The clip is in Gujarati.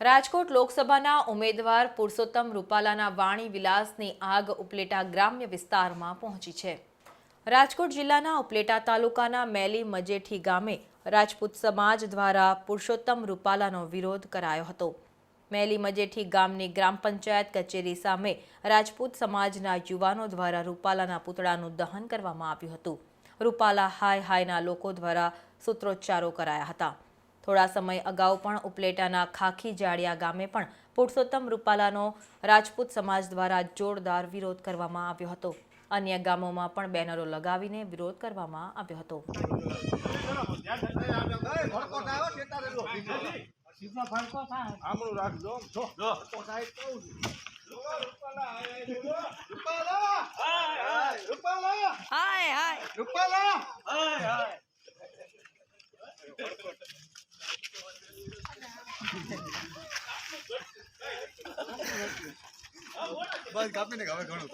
રાજકોટ લોકસભાના ઉમેદવાર પુરુષોત્તમ રૂપાલાના વાણી વિલાસની આગ ઉપલેટા ગ્રામ્ય વિસ્તારમાં પહોંચી છે. રાજકોટ જિલ્લાના ઉપલેટા તાલુકાના મેલી મજેઠી ગામે રાજપૂત સમાજ દ્વારા પુરુષોત્તમ રૂપાલાનો વિરોધ કરાયો હતો. મેલી મજેઠી ગામની ગ્રામ પંચાયત કચેરી સામે રાજપૂત સમાજના યુવાનો દ્વારા રૂપાલાના પુતળાનું દહન કરવામાં આવ્યું હતું. રૂપાલા હાય હાયના લોકો દ્વારા સૂત્રોચ્ચારો કરાયા હતા. થોડા સમય અગાઉ પણ ઉપલેટાના ખાખી જાડિયા ગામે પણ પુરુષોત્તમ રૂપાલાનો રાજપૂત સમાજ દ્વારા જોરદાર વિરોધ કરવામાં આવ્યો હતો. અન્ય ગામોમાં પણ બેનરો લગાવીને વિરોધ કરવામાં આવ્યો હતો. રાખજો. બસ કાપીને હવે ઘણું